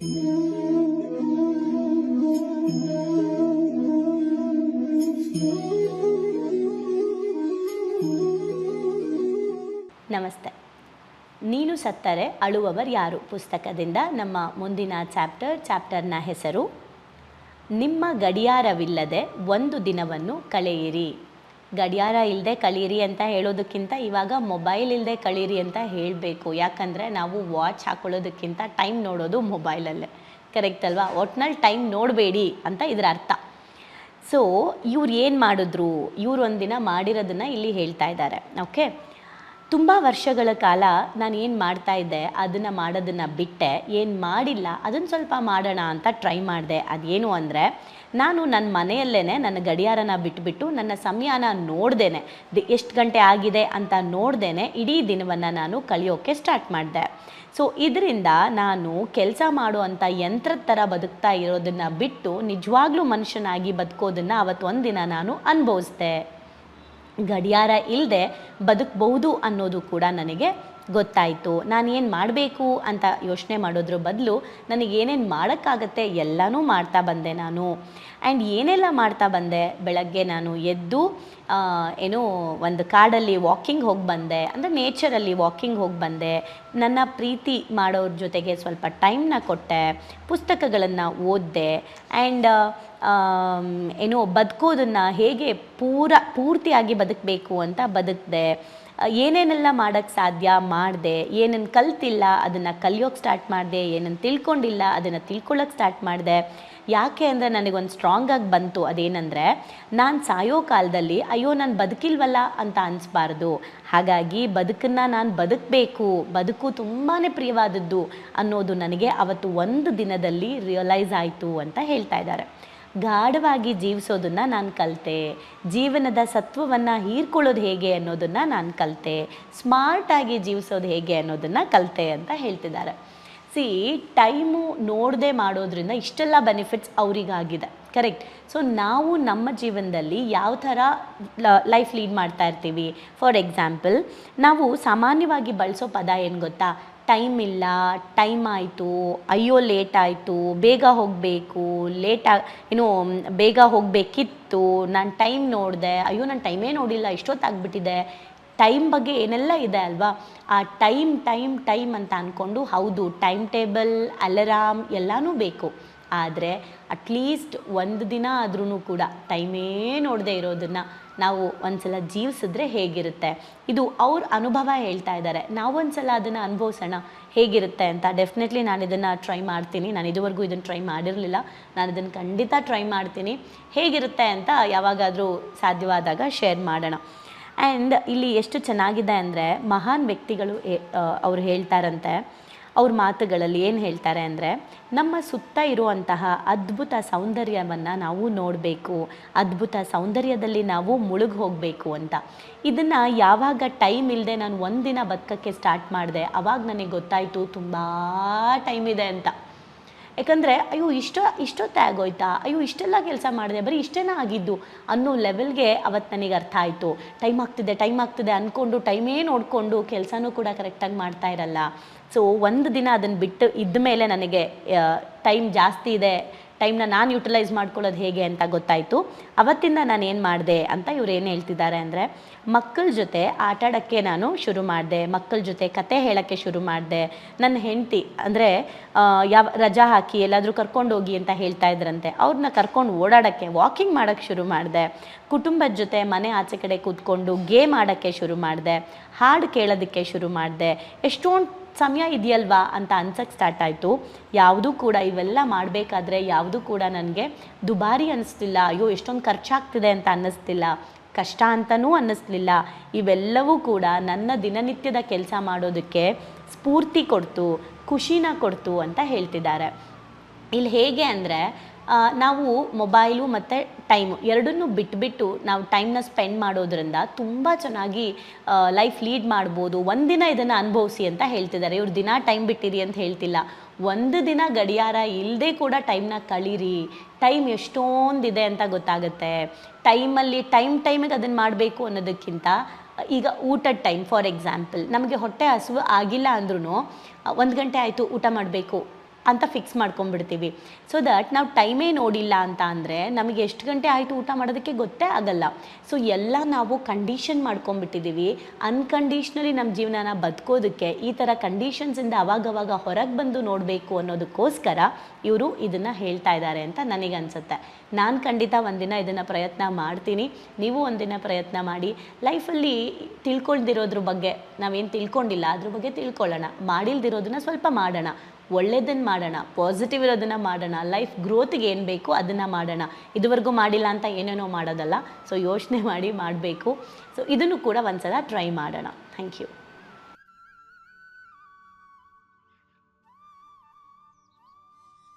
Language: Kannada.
ನಮಸ್ತೆ. ನೀನು ಸತ್ತರೆ ಅಳುವವರು ಯಾರು? ಪುಸ್ತಕದಿಂದ ನಮ್ಮ ಮುಂದಿನ ಚಾಪ್ಟರ್, ಚಾಪ್ಟರ್ನ ಹೆಸರು, ನಿಮ್ಮ ಗಡಿಯಾರವಿಲ್ಲದೆ ಒಂದು ದಿನವನ್ನು ಕಳೆಯಿರಿ. ಗಡಿಯಾರ ಇಲ್ಲದೆ ಕಳೀರಿ ಅಂತ ಹೇಳೋದಕ್ಕಿಂತ ಇವಾಗ ಮೊಬೈಲ್ ಇಲ್ಲದೆ ಕಳೀರಿ ಅಂತ ಹೇಳಬೇಕು. ಯಾಕಂದರೆ ನಾವು ವಾಚ್ ಹಾಕೊಳ್ಳೋದಕ್ಕಿಂತ ಟೈಮ್ ನೋಡೋದು ಮೊಬೈಲಲ್ಲೇ ಕರೆಕ್ಟ್ ಅಲ್ವಾ? ಒಟ್ನಲ್ಲಿ ಟೈಮ್ ನೋಡಬೇಡಿ ಅಂತ ಇದರ ಅರ್ಥ. ಸೊ ಇವ್ರು ಏನು ಮಾಡಿದ್ರು? ಇವ್ರು ಒಂದಿನ ಮಾಡಿರೋದನ್ನು ಇಲ್ಲಿ ಹೇಳ್ತಾ ಇದ್ದಾರೆ. ಓಕೆ ತುಂಬ ವರ್ಷಗಳ ಕಾಲ ನಾನು ಏನು ಮಾಡ್ತಾ ಇದ್ದೆ, ಅದನ್ನು ಮಾಡೋದನ್ನು ಬಿಟ್ಟೆ, ಏನು ಮಾಡಿಲ್ಲ ಅದನ್ನು ಸ್ವಲ್ಪ ಮಾಡೋಣ ಅಂತ ಟ್ರೈ ಮಾಡಿದೆ. ಅದೇನು ಅಂದರೆ, ನಾನು ನನ್ನ ಮನೆಯಲ್ಲೇ ನನ್ನ ಗಡಿಯಾರನ ಬಿಟ್ಬಿಟ್ಟು ನನ್ನ ಸಮಯನ ನೋಡ್ದೇನೆ. ಎಷ್ಟು ಗಂಟೆ ಆಗಿದೆ ಅಂತ ನೋಡ್ದೇನೆ, ಇಡೀ ದಿನವನ್ನು ನಾನು ಕಳಿಯೋಕ್ಕೆ ಸ್ಟಾರ್ಟ್ ಮಾಡಿದೆ. ಸೊ ಇದರಿಂದ ನಾನು ಕೆಲಸ ಮಾಡುವಂಥ ಯಂತ್ರದ ಥರ ಬದುಕ್ತಾ ಇರೋದನ್ನು ಬಿಟ್ಟು ನಿಜವಾಗ್ಲೂ ಮನುಷ್ಯನಾಗಿ ಬದುಕೋದನ್ನು ಅವತ್ತು ಒಂದಿನ ನಾನು ಅನುಭವಿಸ್ದೆ. ಗಡಿಯಾರ ಇಲ್ಲದೆ ಬದುಕಬಹುದು ಅನ್ನೋದು ಕೂಡ ನನಗೆ ಗೊತ್ತಾಯಿತು, ನಾನೇನು ಮಾಡಬೇಕು ಅಂತ ಯೋಚನೆ ಮಾಡೋದ್ರ ಬದಲು ನನಗೆ ಏನೇನು ಮಾಡೋಕ್ಕಾಗತ್ತೆ ಎಲ್ಲನೂ ಮಾಡ್ತಾ ಬಂದೆ ನಾನು. ಆ್ಯಂಡ್ ಏನೆಲ್ಲ ಮಾಡ್ತಾ ಬಂದೆ, ಬೆಳಗ್ಗೆ ನಾನು ಎದ್ದು ಏನೋ ಒಂದು ಕಾಡಲ್ಲಿ ವಾಕಿಂಗ್ ಹೋಗಿ ಬಂದೆ, ಅಂದರೆ ನೇಚರಲ್ಲಿ ವಾಕಿಂಗ್ ಹೋಗಿ ಬಂದೆ. ನನ್ನ ಪ್ರೀತಿ ಮಾಡೋರ ಜೊತೆಗೆ ಸ್ವಲ್ಪ ಟೈಮ್ನ ಕೊಟ್ಟೆ, ಪುಸ್ತಕಗಳನ್ನು ಓದಿದೆ ಆ್ಯಂಡ್ ಏನು ಬದುಕೋದನ್ನು ಹೇಗೆ ಪೂರ, ಪೂರ್ತಿಯಾಗಿ ಬದುಕಬೇಕು ಅಂತ ಬದುಕಿದೆ. ಏನೇನೆಲ್ಲ ಮಾಡೋಕ್ಕೆ ಸಾಧ್ಯ, ಮಾಡಿದೆ ಏನನ್ನು ಕಲ್ತಿಲ್ಲ, ಅದನ್ನು ಕಲಿಯೋಕ್ಕೆ ಸ್ಟಾರ್ಟ್ ಮಾಡಿದೆ ಏನನ್ನು ತಿಳ್ಕೊಂಡಿಲ್ಲ, ಅದನ್ನು ತಿಳ್ಕೊಳ್ಳೋಕೆ ಸ್ಟಾರ್ಟ್ ಮಾಡಿದೆ. ಯಾಕೆ ಅಂದರೆ ನನಗೊಂದು ಸ್ಟ್ರಾಂಗ್ ಆಗಿ ಬಂತು. ಅದೇನೆಂದರೆ, ನಾನು ಸಾಯೋ ಕಾಲದಲ್ಲಿ, ಅಯ್ಯೋ, ನಾನು ಬದುಕಿಲ್ವಲ್ಲ ಅಂತ ಅನಿಸ್ಬಾರ್ದು. ಹಾಗಾಗಿ ಬದುಕನ್ನು ನಾನು ಬದುಕಬೇಕು. ಬದುಕು ತುಂಬಾ ಪ್ರಿಯವಾದದ್ದು ಅನ್ನೋದು ನನಗೆ ಅವತ್ತು ಒಂದು ದಿನದಲ್ಲಿ ರಿಯಲೈಸ್ ಆಯಿತು ಅಂತ ಹೇಳ್ತಾ ಇದ್ದಾರೆ. ಗಾಢವಾಗಿ ಜೀವಿಸೋದನ್ನು ನಾನು ಕಲಿತೆ. ಜೀವನದ ಸತ್ವವನ್ನು ಹೀರ್ಕೊಳ್ಳೋದು ಹೇಗೆ ಅನ್ನೋದನ್ನು ನಾನು ಕಲಿತೆ. ಸ್ಮಾರ್ಟಾಗಿ ಜೀವಿಸೋದು ಹೇಗೆ ಅನ್ನೋದನ್ನು ಕಲಿತೆ ಅಂತ ಹೇಳ್ತಿದ್ದಾರೆ. ಸಿ ಟೈಮು ನೋಡದೆ ಮಾಡೋದ್ರಿಂದ ಇಷ್ಟೆಲ್ಲ ಬೆನಿಫಿಟ್ಸ್ ಅವರಿಗಾಗಿದೆ. ಕರೆಕ್ಟ್ ಸೊ ನಾವು ನಮ್ಮ ಜೀವನದಲ್ಲಿ ಯಾವ ಥರ ಲೈಫ್ ಲೀಡ್ ಮಾಡ್ತಾ ಇರ್ತೀವಿ? ಫಾರ್ ಎಕ್ಸಾಂಪಲ್ ನಾವು ಸಾಮಾನ್ಯವಾಗಿ ಬಳಸೋ ಪದ ಏನು ಗೊತ್ತಾ? ಟೈಮ್ ಇಲ್ಲ ಟೈಮ್ ಆಯಿತು, ಅಯ್ಯೋ ಲೇಟ್ ಆಯಿತು, ಬೇಗ ಹೋಗಬೇಕು ಲೇಟ್ ಆ, ಏನು, ಬೇಗ ಹೋಗಬೇಕಿತ್ತು, ನಾನು ಟೈಮ್ ನೋಡಿದೆ, ಅಯ್ಯೋ ನಾನು ಟೈಮೇ ನೋಡಿಲ್ಲ, ಇಷ್ಟೊತ್ತಾಗ್ಬಿಟ್ಟಿದೆ. ಟೈಮ್ ಬಗ್ಗೆ ಏನೆಲ್ಲ ಇದೆ ಅಲ್ವಾ? ಆ ಟೈಮ್ ಟೈಮ್ ಟೈಮ್ ಅಂತ ಅಂದ್ಕೊಂಡು ಹೌದು ಟೈಮ್ ಟೇಬಲ್ ಅಲರಾಮ್ ಎಲ್ಲನೂ ಬೇಕು. ಆದರೆ ಅಟ್ಲೀಸ್ಟ್ ಒಂದು ದಿನ ಆದ್ರೂ ಕೂಡ ಟೈಮೇ ನೋಡದೆ ಇರೋದನ್ನು. ನಾವು ಒಂದ್ಸಲ ಜೀವಿಸಿದ್ರೆ ಹೇಗಿರುತ್ತೆ? ಇದು ಅವ್ರ ಅನುಭವ ಹೇಳ್ತಾ ಇದ್ದಾರೆ. ನಾವೊಂದ್ಸಲ ಅದನ್ನು ಅನುಭವಿಸೋಣ, ಹೇಗಿರುತ್ತೆ ಅಂತ. ಡೆಫಿನೆಟ್ಲಿ ನಾನು ಇದನ್ನು ಟ್ರೈ ಮಾಡ್ತೀನಿ. ನಾನು ಇದುವರೆಗೂ ಇದನ್ನು ಟ್ರೈ ಮಾಡಿರಲಿಲ್ಲ. ನಾನು ಇದನ್ನು ಖಂಡಿತ ಟ್ರೈ ಮಾಡ್ತೀನಿ. ಹೇಗಿರುತ್ತೆ ಅಂತ ಯಾವಾಗಾದರೂ ಸಾಧ್ಯವಾದಾಗ ಶೇರ್ ಮಾಡೋಣ. ಆ್ಯಂಡ್ ಇಲ್ಲಿ ಎಷ್ಟು ಚೆನ್ನಾಗಿದೆ ಅಂದರೆ, ಮಹಾನ್ ವ್ಯಕ್ತಿಗಳು ಅವರು ಅವ್ರು ಹೇಳ್ತಾರಂತೆ ಅವ್ರ ಮಾತುಗಳಲ್ಲಿ ಏನು ಹೇಳ್ತಾರೆ ಅಂದರೆ, ನಮ್ಮ ಸುತ್ತ ಇರುವಂತಹ ಅದ್ಭುತ ಸೌಂದರ್ಯವನ್ನು ನಾವು ನೋಡಬೇಕು, ಅದ್ಭುತ ಸೌಂದರ್ಯದಲ್ಲಿ ನಾವು ಮುಳುಗಿ ಹೋಗಬೇಕು ಅಂತ. ಇದನ್ನು ಯಾವಾಗ ಟೈಮ್ ಇಲ್ಲದೆ ನಾನು ಒಂದಿನ ಬದುಕಕ್ಕೆ ಸ್ಟಾರ್ಟ್ ಮಾಡಿದೆ, ಅವಾಗ ನನಗೆ ಗೊತ್ತಾಯಿತು ತುಂಬ ಟೈಮ್ ಇದೆ ಅಂತ. ಯಾಕಂದರೆ, ಅಯ್ಯೋ, ಇಷ್ಟೋ ಇಷ್ಟೊತ್ತೇ ಆಗೋಯ್ತಾ ಅಯ್ಯೋ, ಇಷ್ಟೆಲ್ಲ ಕೆಲಸ ಮಾಡಿದೆ, ಬರೀ ಇಷ್ಟೇನ ಆಗಿದ್ದು? ಅನ್ನೋ ಲೆವೆಲ್ಗೆ ಅವತ್ತು ನನಗೆ ಅರ್ಥ ಆಯಿತು. ಟೈಮ್ ಆಗ್ತಿದೆ ಟೈಮ್ ಆಗ್ತಿದೆ ಅಂದ್ಕೊಂಡು ಟೈಮೇ ನೋಡಿಕೊಂಡು ಕೆಲಸನೂ ಕೂಡ ಕರೆಕ್ಟಾಗಿ ಮಾಡ್ತಾ ಇರಲ್ಲ. ಸೊ ಒಂದು ದಿನ ಅದನ್ನು ಬಿಟ್ಟು ಇದ್ದ ಮೇಲೆ ನನಗೆ ಟೈಮ್ ಜಾಸ್ತಿ ಇದೆ. ಟೈಮ್ನ ನಾನು ಯುಟಿಲೈಸ್ ಮಾಡ್ಕೊಳ್ಳೋದು ಹೇಗೆ ಅಂತ ಗೊತ್ತಾಯಿತು. ಅವತ್ತಿಂದ ನಾನು ಏನು ಮಾಡಿದೆ ಅಂತ ಇವ್ರು ಏನು ಹೇಳ್ತಿದ್ದಾರೆ ಅಂದರೆ, ಮಕ್ಕಳ ಜೊತೆ ಆಟ ಆಡೋಕ್ಕೆ ನಾನು ಶುರು ಮಾಡಿದೆ, ಮಕ್ಕಳ ಜೊತೆ ಕತೆ ಹೇಳೋಕ್ಕೆ ಶುರು ಮಾಡಿದೆ. ನನ್ನ ಹೆಂಡತಿ ಅಂದರೆ ಯಾವ, ರಜಾ ಹಾಕಿ ಎಲ್ಲಾದರೂ ಕರ್ಕೊಂಡು ಹೋಗಿ ಅಂತ ಹೇಳ್ತಾ ಇದ್ರಂತೆ ಅವ್ರನ್ನ ಕರ್ಕೊಂಡು ಓಡಾಡೋಕ್ಕೆ ವಾಕಿಂಗ್ ಮಾಡೋಕ್ಕೆ ಶುರು ಮಾಡಿದೆ. ಕುಟುಂಬದ ಜೊತೆ ಮನೆ ಆಚೆ ಕಡೆ ಕೂತ್ಕೊಂಡು ಗೇಮ್ ಆಡೋಕ್ಕೆ ಶುರು ಮಾಡಿದೆ. ಹಾಡು ಕೇಳೋದಕ್ಕೆ ಶುರು ಮಾಡಿದೆ. ಎಷ್ಟೊಂದು ಸಮಯ ಇದೆಯಲ್ವಾ ಅಂತ ಅನ್ಸಕ್ಕೆ ಸ್ಟಾರ್ಟ್ ಆಯಿತು. ಯಾವುದೂ ಕೂಡ ಇವೆಲ್ಲ ಮಾಡಬೇಕಾದ್ರೆ ಯಾವುದೂ ಕೂಡ ನನಗೆ ದುಬಾರಿ ಅನ್ನಿಸ್ತಿಲ್ಲ ಅಯ್ಯೋ, ಎಷ್ಟೊಂದು ಖರ್ಚಾಗ್ತಿದೆ ಅಂತ ಅನ್ನಿಸ್ತಿಲ್ಲ. ಕಷ್ಟ ಅಂತನೂ ಅನ್ನಿಸ್ಲಿಲ್ಲ. ಇವೆಲ್ಲವೂ ಕೂಡ ನನ್ನ ದಿನನಿತ್ಯದ ಕೆಲಸ ಮಾಡೋದಕ್ಕೆ ಸ್ಫೂರ್ತಿ ಕೊಡ್ತು, ಖುಷಿನ ಕೊಡ್ತು ಅಂತ ಹೇಳ್ತಿದ್ದಾರೆ. ಇಲ್ಲಿ ಹೇಗೆ ಅಂದರೆ ನಾವು ಮೊಬೈಲು ಮತ್ತು ಟೈಮು ಎರಡನ್ನೂ ಬಿಟ್ಬಿಟ್ಟು ನಾವು ಟೈಮ್ನ ಸ್ಪೆಂಡ್ ಮಾಡೋದ್ರಿಂದ ತುಂಬ ಚೆನ್ನಾಗಿ ಲೈಫ್ ಲೀಡ್ ಮಾಡ್ಬೋದು. ಒಂದಿನ ಇದನ್ನು ಅನುಭವಿಸಿ ಅಂತ ಹೇಳ್ತಿದ್ದಾರೆ. ಇವ್ರು ದಿನ ಟೈಮ್ ಬಿಟ್ಟಿರಿ ಅಂತ ಹೇಳ್ತಿಲ್ಲ. ಒಂದು ದಿನ ಗಡಿಯಾರ ಇಲ್ಲದೆ ಕೂಡ ಟೈಮ್ನ ಕಳೀರಿ. ಟೈಮ್ ಎಷ್ಟೊಂದಿದೆ ಅಂತ ಗೊತ್ತಾಗುತ್ತೆ. ಟೈಮಲ್ಲಿ, ಟೈಮ್ ಟೈಮಿಗೆ ಅದನ್ನು ಮಾಡಬೇಕು ಅನ್ನೋದಕ್ಕಿಂತ, ಈಗ ಊಟದ ಟೈಮ್, ಫಾರ್ ಎಕ್ಸಾಂಪಲ್, ನಮಗೆ ಹೊಟ್ಟೆ ಹಸಿವು ಆಗಿಲ್ಲ ಅಂದ್ರೂ ಒಂದು ಗಂಟೆ ಆಯಿತು ಊಟ ಮಾಡಬೇಕು. ಅಂತ ಫಿಕ್ಸ್ ಮಾಡ್ಕೊಂಡ್ಬಿಡ್ತೀವಿ. ಸೊ ದಟ್ ನಾವು ಟೈಮೇ ನೋಡಿಲ್ಲ ಅಂತ ಅಂದರೆ ನಮಗೆ ಎಷ್ಟು ಗಂಟೆ ಆಯಿತು ಊಟ ಮಾಡೋದಕ್ಕೆ ಗೊತ್ತೇ ಆಗಲ್ಲ. ಸೊ ಎಲ್ಲ ನಾವು ಕಂಡೀಷನ್ ಮಾಡ್ಕೊಂಡ್ಬಿಟ್ಟಿದ್ದೀವಿ ಅನ್ಕಂಡೀಷ್ನಲಿ ನಮ್ಮ ಜೀವನನ ಬದುಕೋದಕ್ಕೆ ಈ ಥರ ಕಂಡೀಷನ್ಸಿಂದ ಅವಾಗವಾಗ ಹೊರಗೆ ಬಂದು ನೋಡಬೇಕು ಅನ್ನೋದಕ್ಕೋಸ್ಕರ ಇವರು ಇದನ್ನು ಹೇಳ್ತಾ ಇದ್ದಾರೆ ಅಂತ ನನಗನ್ಸುತ್ತೆ ನಾನು ಖಂಡಿತ ಒಂದಿನ ಇದನ್ನು ಪ್ರಯತ್ನ ಮಾಡ್ತೀನಿ. ನೀವು ಒಂದಿನ ಪ್ರಯತ್ನ ಮಾಡಿ. ಲೈಫಲ್ಲಿ ತಿಳ್ಕೊಳ್ದಿರೋದ್ರ ಬಗ್ಗೆ ನಾವೇನು ತಿಳ್ಕೊಂಡಿಲ್ಲ. ಅದ್ರ ಬಗ್ಗೆ ತಿಳ್ಕೊಳ್ಳೋಣ. ಮಾಡಿಲ್ದಿರೋದನ್ನ ಸ್ವಲ್ಪ ಮಾಡೋಣ. ಒಳ್ಳೇದನ್ನು ಮಾಡೋಣ ಪಾಸಿಟಿವ್ ಇರೋದನ್ನು ಮಾಡೋಣ ಲೈಫ್ ಗ್ರೋತ್ಗೆ ಏನು ಬೇಕು ಅದನ್ನು ಮಾಡೋಣ. ಇದುವರೆಗೂ ಮಾಡಿಲ್ಲ ಅಂತ ಏನೇನೋ ಮಾಡೋದಲ್ಲ ಸೊ ಯೋಚನೆ ಮಾಡಿ ಮಾಡಬೇಕು. ಸೊ ಇದನ್ನು ಕೂಡ ಒಂದು ಸಲ ಟ್ರೈ ಮಾಡೋಣ. Thank you